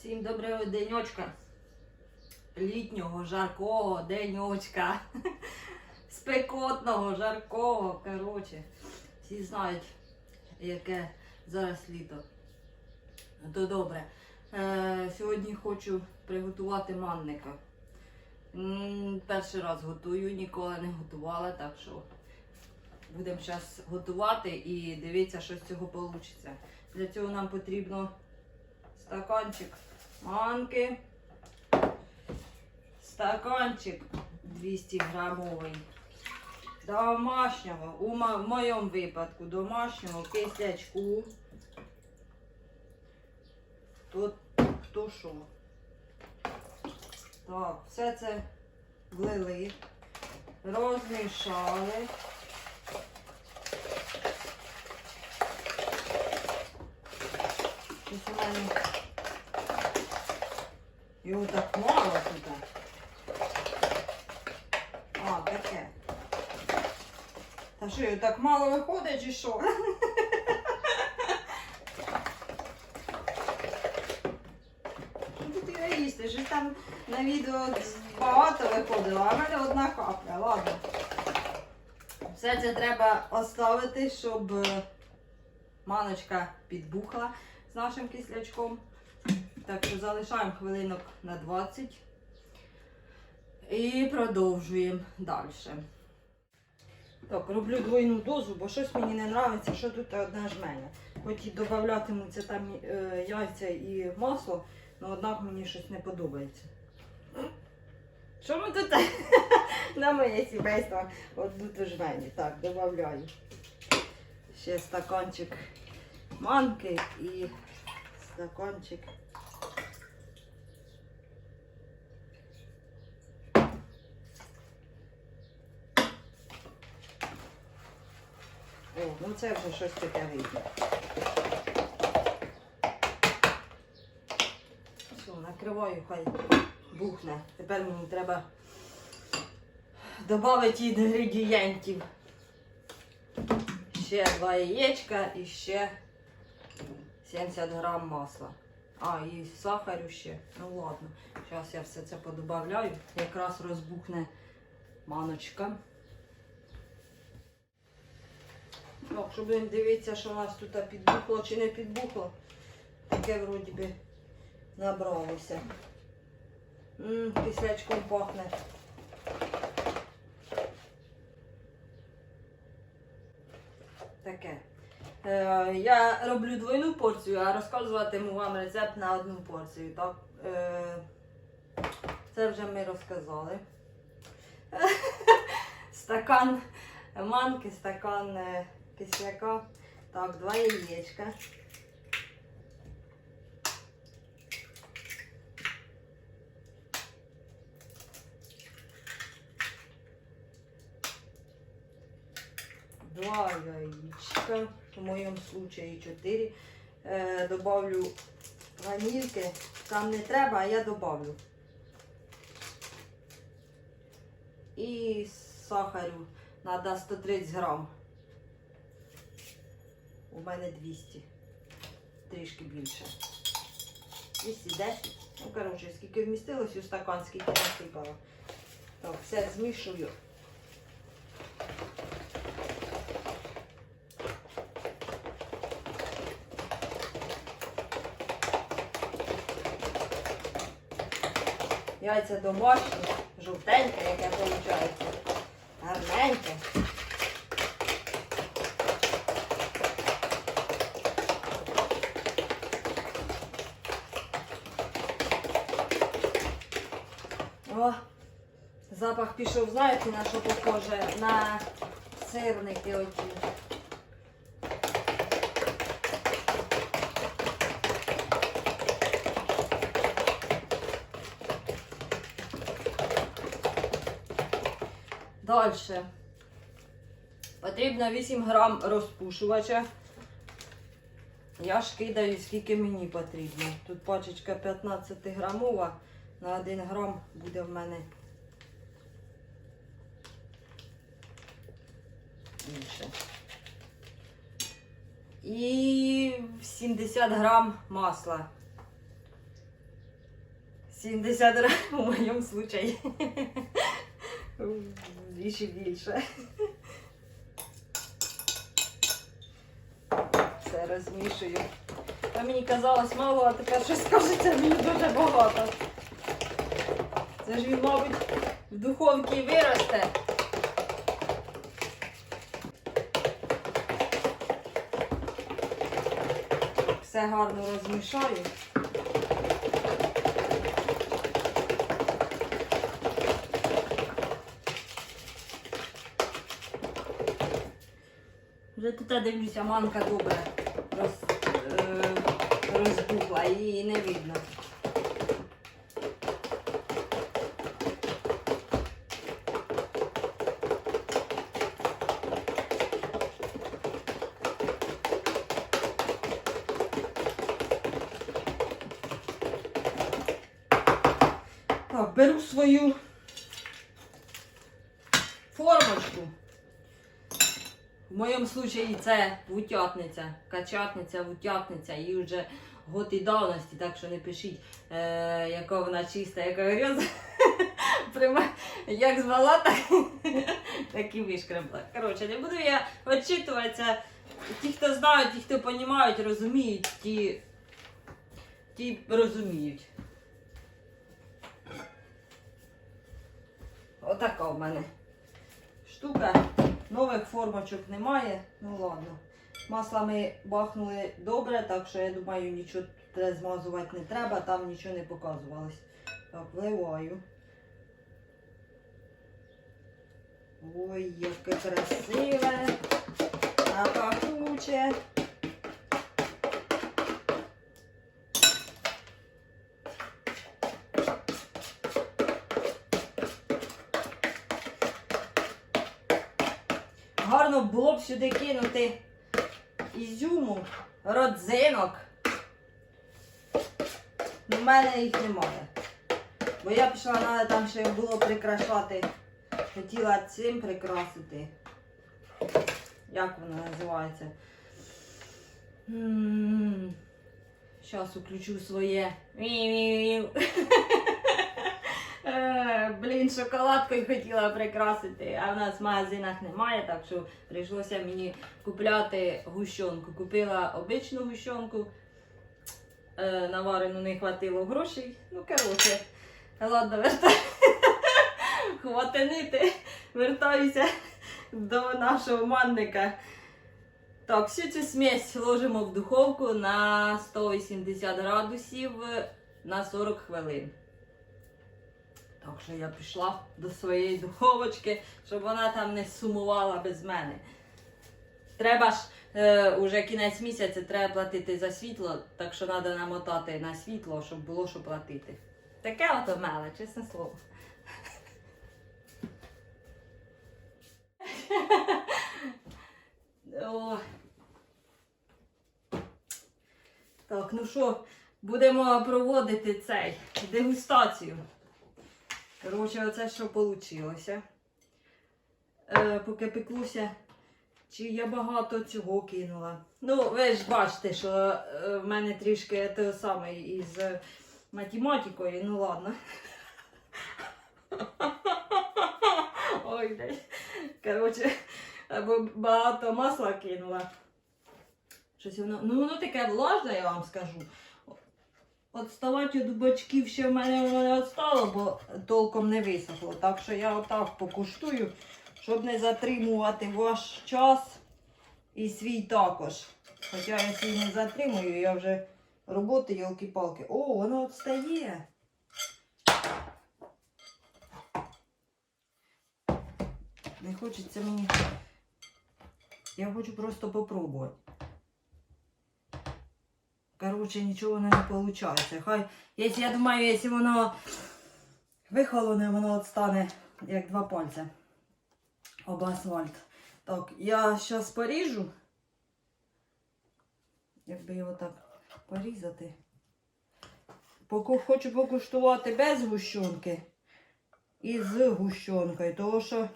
Всім доброго денечка. Літнього, жаркого денечка. Спекотного, жаркого. Коротше, всі знають, яке зараз літо. То добре. Е, сьогодні хочу приготувати манника. Перший раз готую, ніколи не готувала, так що будемо зараз готувати і дивитися, що з цього вийде. Для цього нам потрібно стаканчик манки, стаканчик 200 грамовий. Домашнього, у в моєму випадку, домашнього кислячку. Тут хто що. Так, все це влили, розмішали. У його так мало тут. А, таке. Та що, його так мало виходить чи що? Що тут його їсти? Щось там на відео багато виходило, а в мене одна капля, ладно. Все це треба оставити, щоб е, маночка підбухла з нашим кислячком. Так що залишаємо хвилинок на 20 і продовжуємо далі. Так, роблю двойну дозу, бо щось мені не подобається, що тут одна жменя. Хоч і додаватимуться там е, яйця і масло, але однак мені щось не подобається. Що ми тут на моє сімейство одну ту жменю. Так, додаю. Ще стаканчик манки і стаканчик. О, ну це вже щось таке вийде. Все, накриваю, хай бухне. Тепер мені треба додати інгредієнтів. Ще два яєчка і ще 70 грам масла. А, і сахарю ще. Ну ладно. Зараз я все це подобавляю. Якраз розбухне маночка. Ну, щоб будемо дивитися, що у нас тут підбухло чи не підбухло. Таке вроді би набралося. Ммм, кислячком пахне. Таке. Е, я роблю двойну порцію, а розказуватиму вам рецепт на одну порцію. Так? Е, це вже ми розказали. Стакан манки, стакан е, кисляка. Так, два яєчка. Два яичка, в моем случае 4. Е, добавлю ванільки. Там не треба, а я добавлю. І сахарю треба 130 грам. У мене 200. Трішки більше. 210. Ну, коротше, скільки вмістилось у стакан, скільки насипала. Так, все змішую. Яйця домашні, жовтеньке, яке виходить. Гарненьке. О, запах пішов, знаєте, на що похоже? На сирники оті. Далі. Потрібно 8 грам розпушувача. Я ж кидаю, скільки мені потрібно. Тут пачечка 15 грамова. На 1 грам буде в мене більше. І 70 грам масла. 70 грам у моєму случаї. І ще більше. Все розмішую. А мені казалось мало, а тепер щось кажеться мені дуже багато. Це ж він, мабуть, в духовці виросте. Все гарно розмішаю. Вже дивлюся, манка добре роз, е, розбухла, її не видно. Так, беру свою формочку. В моєму случаї це вутятниця, качатниця, вутятниця, їй вже год і давності, так що не пишіть, е, яка вона чиста, яка грязна. Прямо як звала, так, так і вишкребла. Коротше, не буду я відчитуватися. Ті, хто знають, ті, хто розуміють, розуміють, ті, ті розуміють. Отака в мене штука. Нових формочок немає. Ну ладно. Масла ми бахнули добре, так що я думаю, нічого змазувати не треба, там нічого не показувалось. Так, вливаю. Ой, яке красиве, а пахуче. Гарно було б сюди кинути ізюму, родзинок. Ну, в мене їх немає. Бо я пішла, треба там ще було прикрашати. Хотіла цим прикрасити. Як воно називається? Зараз включу своє. Е, Блін, шоколадкою хотіла прикрасити, а в нас в магазинах немає, так що прийшлося мені купляти гущонку. Купила обичну гущонку, е, на варену не хватило грошей. Ну, коротше, ладно, верта... хватинити, вертаюся до нашого манника. Так, всю цю смесь ложимо в духовку на 180 градусів на 40 хвилин. Так що я пішла до своєї духовочки, щоб вона там не сумувала без мене. Треба ж е, уже кінець місяця треба платити за світло, так що треба намотати на світло, щоб було що платити. Таке ото меле, чесне слово. Так, ну що, будемо проводити цей дегустацію. Коротше, оце що вийшло. Е, поки пеклуся, чи я багато цього кинула. Ну, ви ж бачите, що е, в мене трішки те саме із е, математикою, ну ладно. Ой, дай. Коротше, багато масла кинула. Щось воно. Ну, воно таке влажне, я вам скажу. Отставати від бочків ще в мене воно не відстало, бо толком не висохло. Так що я отак покуштую, щоб не затримувати ваш час і свій також. Хоча я свій не затримую, я вже роботи, йолки-палки. О, воно відстає. Не хочеться мені. Я хочу просто попробувати. Короче, нічого не виходить. Хай, якщо, я думаю, якщо воно вихолоне, воно от стане як два пальця об асфальт. Так, я зараз поріжу. Якби його так порізати. Поку хочу покуштувати без гущонки і з гущонкою, тому що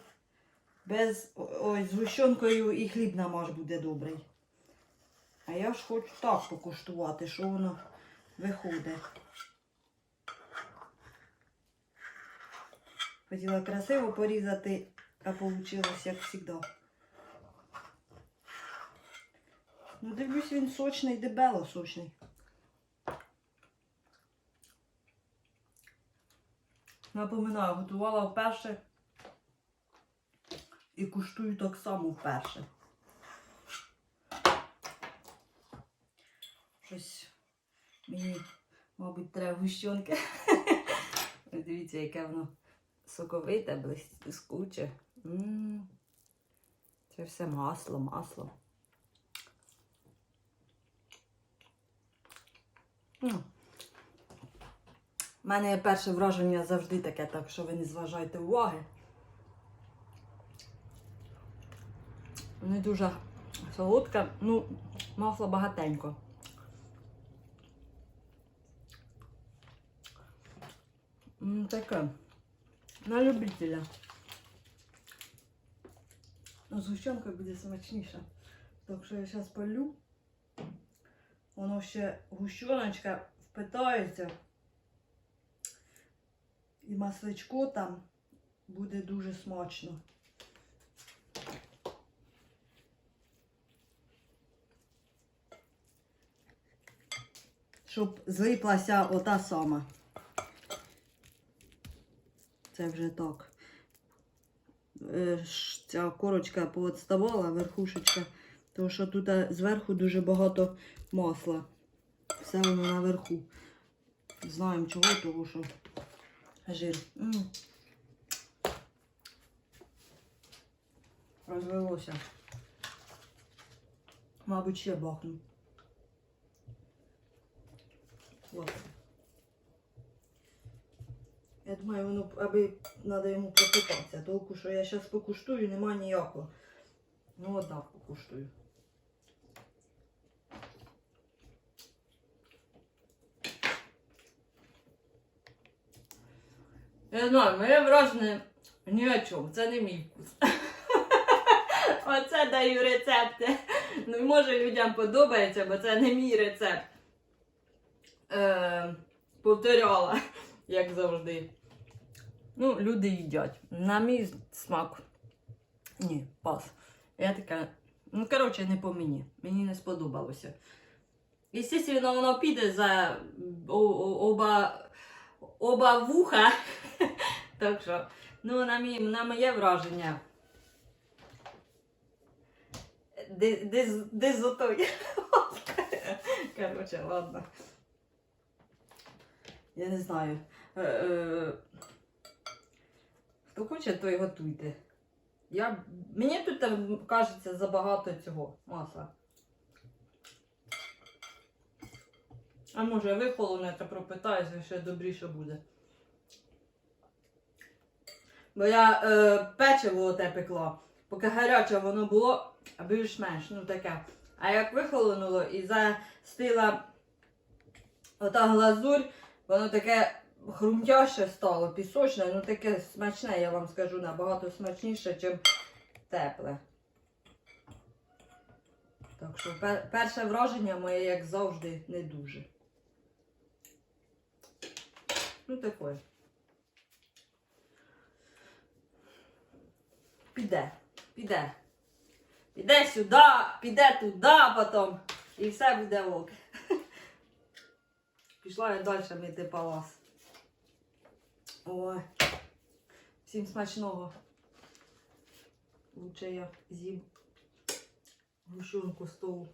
без ой, з гущонкою і хліб намаж буде добрий. А я ж хочу так покуштувати, що воно виходить. Хотіла красиво порізати, а вийшло як завжди. Ну, дивлюсь, він сочний, дебело сочний. Напоминаю, готувала вперше і куштую так само вперше. Щось мені, мабуть, треба гущонки. Дивіться, яке воно соковите, блискуче. М. Це все масло, масло. У мене перше враження завжди таке, так що ви не зважайте уваги. Не дуже солодке, ну, масло багатенько. М, Таке. На любителя. Ну, Згущенка буде смачніше. Так що я зараз полю. Воно ще гущоночка впитається. І масличко там буде дуже смачно. Щоб злиплася ота сама. Це вже так. Е, Ця корочка поотставала, верхушечка. Тому що тут е, зверху дуже багато масла. Все воно наверху. Знаємо чого, тому що жир. Розвелося. Мабуть, ще бахну. Ладно. Я думаю, воно аби треба йому пропитатися. Толку, що я зараз покуштую, нема ніякого. Ну, отак покуштую. Я знаю, моє враження ні о чому, це не мій вкус. Оце даю рецепти. Ну, може людям подобається, бо це не мій рецепт. Е, повторяла, як завжди. Ну, люди їдять. На мій смак. Ні, пас. Я така. Ну, коротше, не по мені. Мені не сподобалося. І, звісно, воно піде за оба, оба вуха. Так що, ну, на, мій, на моє враження. Де, де, ладно. Я не знаю. Е, е, Хто хоче, той готуйте. Я... Мені тут там, кажеться забагато цього масла. А може ви холодне та пропитаюся, ще добріше буде. Бо я е, печиво оте пекла. Поки гаряче воно було, більш-менш, ну таке. А як вихолонуло і застила ота глазурь, воно таке хрумтяще стало, пісочне, ну таке смачне, я вам скажу, набагато смачніше, ніж тепле. Так що пер- перше враження моє, як завжди, не дуже. Ну, таке. Піде, піде. Піде сюди, піде туди потім. І все буде ок. Пішла я далі мити палас. Ой. Всім смачного. Лучше я з'їм гущонку з того